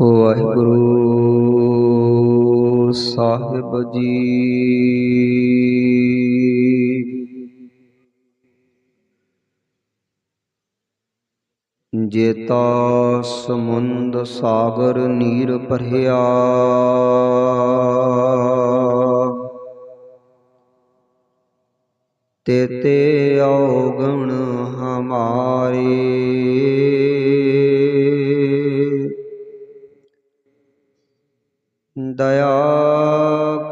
ਵਾਹਿਗੁਰੂ ਸਾਹਿਬ ਜੀ। ਜੇਤਾ ਸਮੁੰਦ ਸਾਗਰ ਨੀਰ ਭਰਿਆ ਤੇਤੇ ਔਗਣ ਹਮਾਰੇ। ਦਇਆ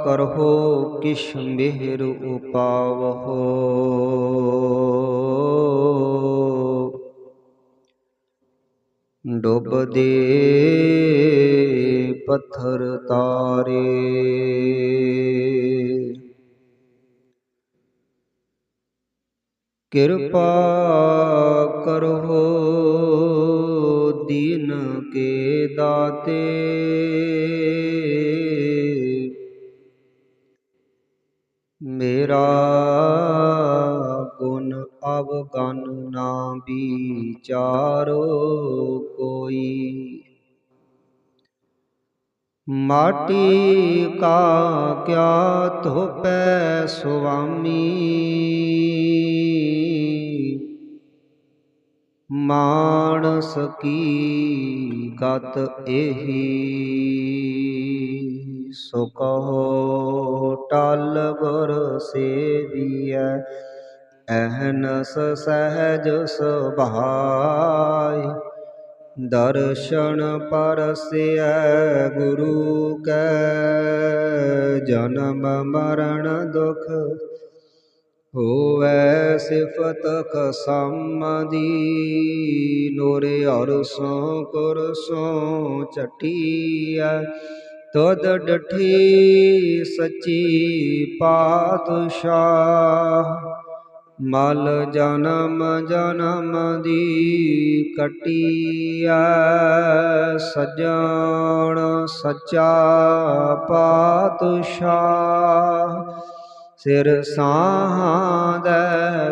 ਕਰਹੁ ਕਿਛ ਮਿਹਰ ਉਪਾਵਹੁ। ਡੁੱਬਦੇ ਪੱਥਰ ਤਾਰੇ। ਕਿਰਪਾ ਕਰੋ ਦੀਨ ਕੇ ਦਾਤੇ। ਮੇਰਾ ਗੁਣ ਅਵਗਨ ਨਾ ਵਿਚਾਰੋ ਕੋਈ। ਮਾਟੀ ਕਾ ਕਿਆ ਧੋਪੈ ਸੁਆਮੀ। ਮਾਨਸ ਕੀ ਗਤ ਇਹੀ। ਸੋ ਕਹੋ ਟਲ ਗੁਰ ਸੇਵੀਐ ਅਹਨਸ ਸਹਿਜ ਸੁਭਾਈ। ਦਰਸ਼ਨ ਪਰਸਿਐ ਗੁਰੂ ਕੈ, ਜਨਮ ਮਰਨ ਦੁਖ ਹੋਵੈ ਸਿਫਤ ਕਸਮ ਦੀ ਨੋਰੇ ਅਰਸੋਂ ਕੁਰਸੋਂ ਚਟੀਐ ਤਦ ਡਠੀ ਸੱਚੀ ਪਾਤਸ਼ਾਹ। ਮਲ ਜਨਮ ਜਨਮ ਦੀ ਕਟੀਐ, ਸਜਣ ਸੱਚਾ ਪਾਤਸ਼ਾਹ। ਸਿਰ ਸਾਹਾਂ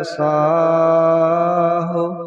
ਸਾਹੁ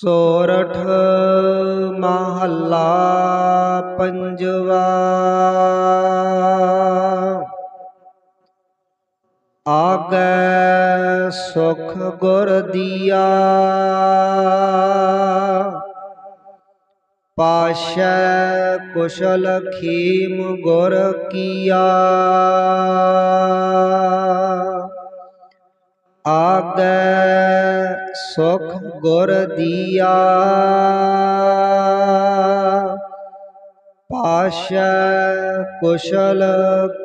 ਸੋਰਠ ਮਹੱਲਾ ਪੰਜਵਾ। ਆਗੈ ਸੁਖ ਗੁਰ ਦੀਆ। ਪਾਸ਼ੈ ਕੁਸ਼ਲ ਖੀਮ ਗੁਰ ਕੀਆ। ਆਗੈ ਸੁਖ ਗੁਰ ਦੀਆ। ਪਾਸ਼ੈ ਕੁਸ਼ਲ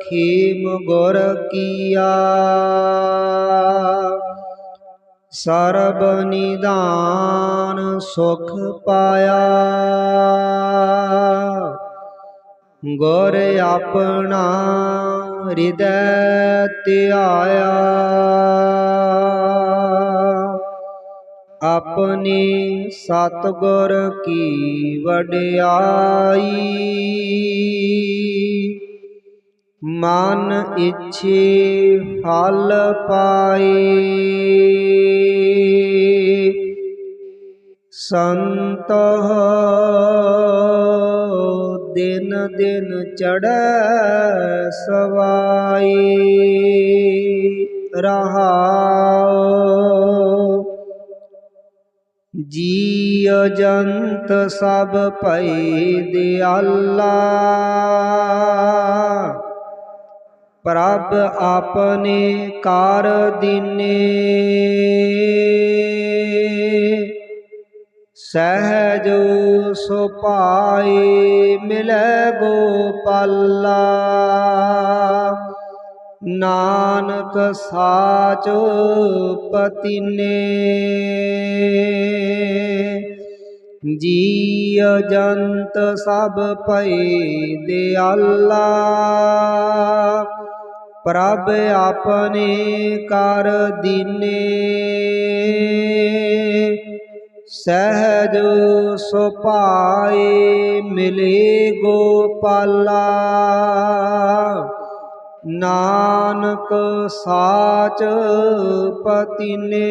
ਖੀਮ ਗੁਰ ਕੀਆ। ਸਰਬ ਨਿਦਾਨ ਸੁਖ ਪਾਇਆ। ਗੁਰ ਆਪਣਾ ਹਿਰਦੈ ਧਿਆਇਆ। ਆਪਣੀ ਸਤਗੁਰ ਕੀ ਵਡਿਆਈ। ਮਨ ਇੱਛੇ ਫਲ ਪਾਈ ਸੰਤ ਦਿਨ ਦਿਨ ਚੜੈ ਸਵਾਈ ਰਹਾਉ ਜੀ ਅਜੰਤ ਸਭ ਭਈ ਦਿਆਲਾ। ਪ੍ਰਭ ਆਪਨੇ ਕਾਰ ਦਿਨੇ। ਸਹਿਜ ਸੁਪਾਈ ਮਿਲੈ ਗੋਪਾਲਾ। ਨਾਨਕ ਸਾਚ ਪਤਿਨੇ। ਜੀ ਜੰਤ ਸਭ ਭਈ ਦਿਆਲਾ, ਪ੍ਰਭ ਆਪਣੇ ਕਰ ਦੀਨੇ। ਸਹਿਜ ਸੁਭਾਏ ਮਿਲੇ ਗੋਪਾਲਾ, ਨਾਨਕ ਸਾਚ ਪਤੀਨੇ।